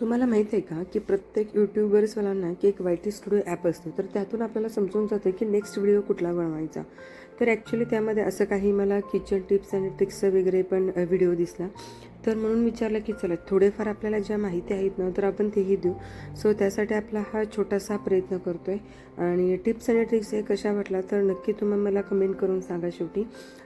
तुम्हाला माहीत आहे का की प्रत्येक यूट्यूबर्सवाल्यांना की एक वायटी स्टुडिओ ॲप असतो तर त्यातून आपल्याला समजून जाते की नेक्स्ट व्हिडिओ कुठला बनवायचा. तर ॲक्च्युली त्यामध्ये असं काही मला किचन टिप्स आणि ट्रिक्सचं वगैरे पण व्हिडिओ दिसला. तर म्हणून विचारलं की चला थोडेफार आपल्याला ज्या माहिती आहेत ना तर आपण तेही देऊ. सो त्यासाठी आपला हा छोटासा प्रयत्न करतो आहे आणि टिप्स आणि ट्रिक्स हे कशा वाटला तर नक्की तुम्ही मला कमेंट करून सांगा शेवटी.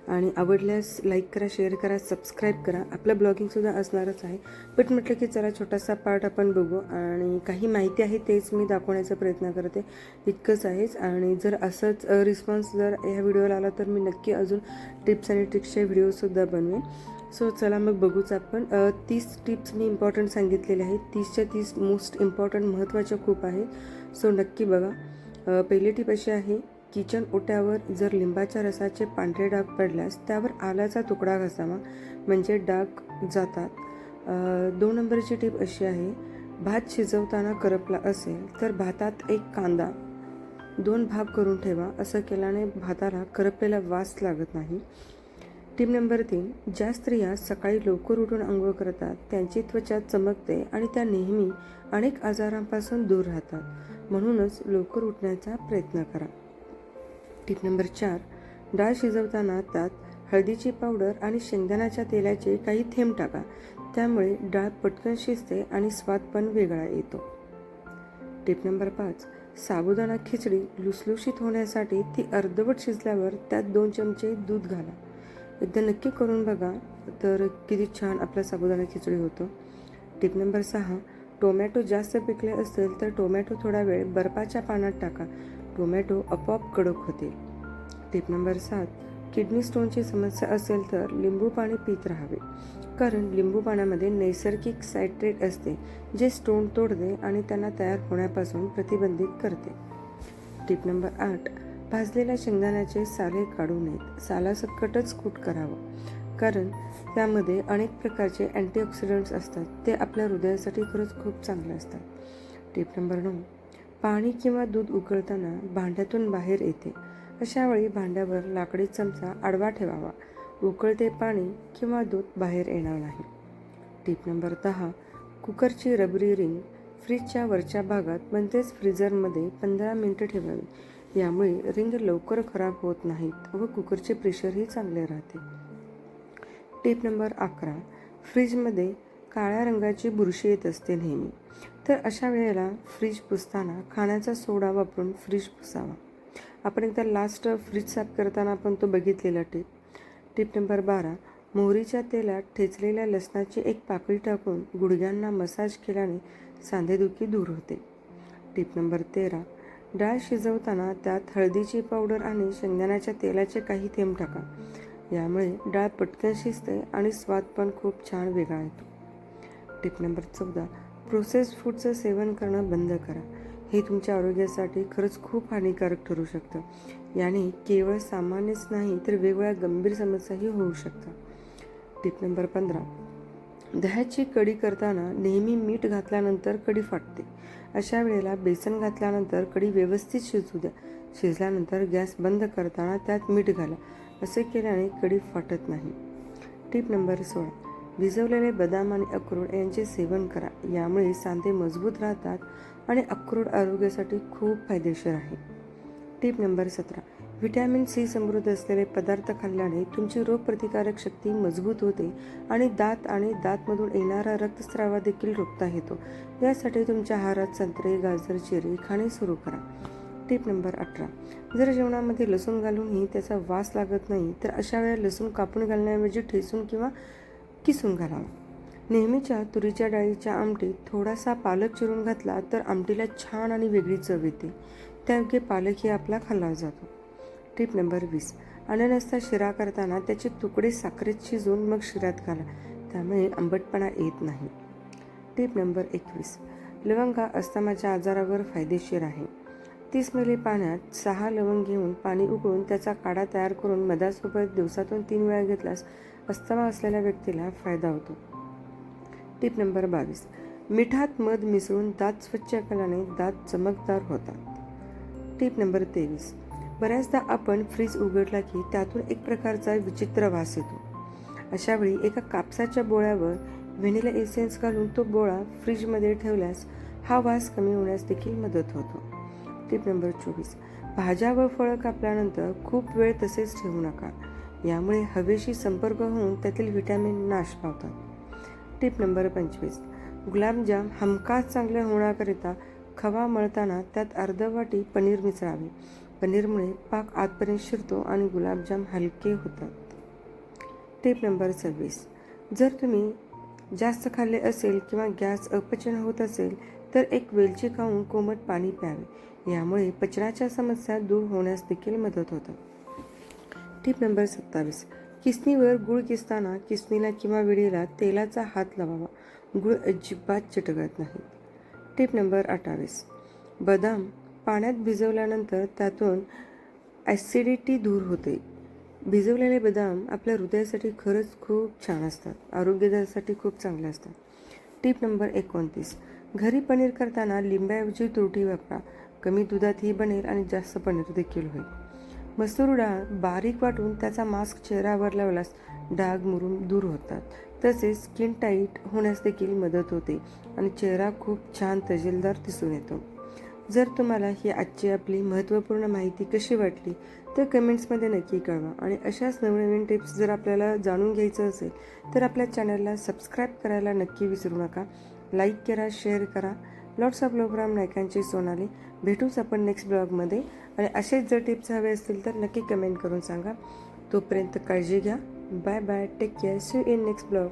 आणि आवडल्यास लाईक करा शेअर करा सबस्क्राईब करा. आपलं ब्लॉगिंगसुद्धा असणारच आहे. बट म्हटलं की चला छोटासा पार्ट आपण बघू. आणि काही माहिती आहे तेच मी दाखवण्याचा प्रयत्न करते. इतकंच आहेच. आणि जर असंच रिस्पॉन्स जर ह्या व्हिडिओला आला तर मी नक्की अजून टिप्स आणि ट्रिक्सचे व्हिडिओसुद्धा बनवेन. सो चला मग बघूच आपण. तीस टिप्स मी इम्पॉर्टंट सांगितलेले आहेत. तीसच्या तीस मोस्ट इम्पॉर्टंट महत्त्वाच्या खूप आहेत सो नक्की बघा. पहिली टीप अशी आहे किचन ओट्यावर जर लिंबाच्या रसाचे पांढरे डाग पडल्यास त्यावर आल्याचा तुकडा घासावा. म्हणजे डाग जातात. दोन नंबरची टीप अशी आहे भात शिजवताना करपला असेल तर भातात एक कांदा दोन भाग करून ठेवा. असं केल्याने भाताला करपलेला वास लागत नाही. टीप नंबर तीन ज्या स्त्रिया सकाळी लवकर उठून आंघोळ करतात त्यांची त्वचा चमकते आणि त्या नेहमी अनेक आजारांपासून दूर राहतात. म्हणूनच लवकर उठण्याचा प्रयत्न करा. टीप नंबर चार डाळ शिजवताना त्यात हळदीची पावडर आणि शेंगदाण्याच्या तेलाचे काही थेंब टाका. त्यामुळे डाळ पटकन शिजते आणि स्वाद पण वेगळा येतो. टिप नंबर पाच साबुदाणा खिचडी लुसलुशीत होण्यासाठी ती अर्धवट शिजल्यावर त्यात दोन चमचे दूध घाला. एकदा नक्की करून बघा तर किती छान आपला साबुदाणा खिचडी होतो. टिप नंबर सहा टोमॅटो जास्त पिकले असेल तर टोमॅटो थोडा वेळ बर्फाच्या पाण्यात टाका. टोमॅटो आपोआप कडक होते टिप नंबर सात किडनी स्टोनची समस्या असेल तर लिंबू पाणी पित राहावे. कारण लिंबू पाण्यामध्ये नैसर्गिक सायट्रेट असते जे स्टोन तोडते आणि त्यांना तयार होण्यापासून प्रतिबंधित करते. टिप नंबर आठ भाजलेल्या शेंगदाण्याचे साले काढू नयेत सालासकटच कूट करावं. कारण त्यामध्ये अनेक प्रकारचे अँटीऑक्सिडंट्स असतात. ते आपल्या हृदयासाठी खरंच खूप चांगले असतात. टिप नंबर नऊ. पाणी किंवा दूध उकळताना भांड्यातून बाहेर येते. अशा वेळी भांड्यावर लाकडी चमचा आडवा ठेवावा. उकळते पाणी किंवा दूध बाहेर येणार नाही. टीप नंबर दहा. कुकरची रबरी रिंग फ्रीजच्या वरच्या भागात म्हणजेच फ्रीझरमध्ये पंधरा मिनटं ठेवावी. यामुळे रिंग लवकर खराब होत नाहीत व कुकरचे प्रेशरही चांगले राहते. टीप नंबर अकरा. फ्रीजमध्ये काळ्या रंगाची बुरशी येत असते नेहमी. तर अशा वेळेला फ्रीज पुसताना खाण्याचा सोडा वापरून फ्रीज पुसावा. आपण एकदा लास्ट फ्रीज साफ करताना आपण तो बघितलेला टिप. टीप नंबर बारा. मोहरीच्या तेलात ठेचलेल्या लसणाची एक पाकळी टाकून गुडघ्यांना मसाज केल्याने सांधेदुखी दूर होते. टीप नंबर तेरा. डाळ शिजवताना त्यात हळदीची पावडर आणि शेंगदाण्याच्या तेलाचे काही थेंब टाका. यामुळे डाळ पटकन शिजते आणि स्वाद पण खूप छान वेगळा येतो. टिप नंबर चौदा. प्रोसेस फूडचं सेवन करणं बंद करा. हे तुमच्या आरोग्यासाठी खरंच खूप हानिकारक ठरू शकतं. याने केवळ सामान्यच नाही तर वेगवेगळ्या गंभीर समस्याही होऊ शकतात. टिप नंबर पंधरा. दह्याची कढी करताना नेहमी मीठ घातल्यानंतर कढी फाटते. अशा वेळेला बेसन घातल्यानंतर कढी व्यवस्थित शिजू द्या. शिजल्यानंतर गॅस बंद करताना त्यात मीठ घाला. असे केल्याने कढी फाटत नाही. टीप नंबर सोळा. भिजवलेले बदाम आणि अक्रोड यांचे सेवन करा. यामुळे सांधे मजबूत राहतात आणि अक्रोड आरोग्यासाठी खूप फायदेशीर आहे. टीप नंबर सतरा. व्हिटॅमिन सी समृद्ध असलेले पदार्थ खाल्ल्याने तुमची रोगप्रतिकारक शक्ती मजबूत होते आणि दात आणि दातमधून येणारा रक्तस्रावा देखील रोखता येतो. यासाठी तुमच्या आहारात संत्रे गाजर चिरे खाणे सुरू करा. टीप नंबर अठरा. जर जेवणामध्ये लसूण घालूनही त्याचा वास लागत नाही तर अशा वेळा लसूण कापून घालण्याऐवजी ठेसून किंवा किसून घालावा. नेहमीच्या तुरीच्या डाळीच्या आमटीत थोडासा पालक चिरून घातला तर आमटीला छान आणि वेगळी चव येते. त्यायोग्य पालकही आपला खाल्ला जातो. टीप नंबर वीस. अननसचा शिरा करताना त्याचे तुकडे साखरेत शिजवून मग शिरात घाला. त्यामुळे आंबटपणा येत नाही. टीप नंबर एकवीस. लवंगा अस्थमाच्या आजारावर फायदेशीर आहे. तीस मिली पाण्यात सहा लवंग घेऊन पाणी उकळून त्याचा काढा तयार करून मधासोबत दिवसातून तीन वेळा घेतल्यास अस्थमा असलेल्या व्यक्तीला फायदा होतो. टीप नंबर बावीस. मिठात मध मिसळून दात स्वच्छ केल्याने दात चमकदार होतात. टीप नंबर तेवीस. बऱ्याचदा आपण फ्रीज उघडला की त्यातून एक प्रकारचा विचित्र वास येतो. अशावेळी एका कापसाच्या बोळ्यावर व्हेनिला एसेन्स घालून तो बोळा फ्रीजमध्ये ठेवल्यास हा वास कमी होण्यास देखील मदत होतो. टिप नंबर चोवीस. भाज्या व फळं कापल्यानंतर खूप वेळ तसेच ठेवू नका. यामुळे हवेशी संपर्क होऊन त्यातील व्हिटॅमिन नाश पावतात. टिप नंबर पंचवीस. गुलाबजाम हमखास चांगले होण्याकरिता खवा मळताना त्यात अर्धवाटी पनीर मिसळावे. पनीरमुळे पाक आतपर्यंत शिरतो आणि गुलाबजाम हलके होतात. टिप नंबर सव्वीस. जर तुम्ही जास्त खाल्ले असेल किंवा गॅस अपचन होत असेल तर एक वेलची खाऊन कोमट पाणी प्यावे. यामुळे पचनाच्या समस्या दूर होण्यास देखील मदत होतं. टिप नंबर सत्तावीस. किसनीवर गुळ किसताना किसनीला किंवा विडीला तेलाचा हात लावावा. गुळ अजिबात चिटकत नाही. टिप नंबर अठ्ठावीस. बदाम पाण्यात भिजवल्यानंतर त्यातून ॲसिडिटी दूर होते. भिजवलेले बदाम आपल्या हृदयासाठी खरंच खूप छान असतात. आरोग्यासाठी खूप चांगले असतात. टीप नंबर एकोणतीस. घरी पनीर करताना लिंबाऐवजी तुरटी वापरा. कमी दुधातही बनेल आणि जास्त पनीर देखील होईल. मसूर डाळ बारीक वाटून त्याचा मास्क चेहऱ्यावर लावल्यास डाग मुरून दूर होतात. तसेच स्किन टाईट होण्यास देखील मदत होते आणि चेहरा खूप छान तजेलदार दिसून येतो. जर तुम्हाला ही आजची आपली महत्त्वपूर्ण माहिती कशी वाटली तर कमेंट्समध्ये नक्की कळवा. आणि अशाच नवनवीन टिप्स जर आपल्याला जाणून घ्यायचं असेल तर आपल्या चॅनलला सबस्क्राईब करायला नक्की विसरू नका. लाईक करा शेअर करा. लॉट्स ऑफ प्रोग्राम नायकांची सोनाली. भेटूच आपण नेक्स्ट ब्लॉगमध्ये. आणि असेच जर टिप्स हवे असतील तर नक्की कमेंट करून सांगा. तोपर्यंत काळजी घ्या. Bye bye. Take care. See in next blog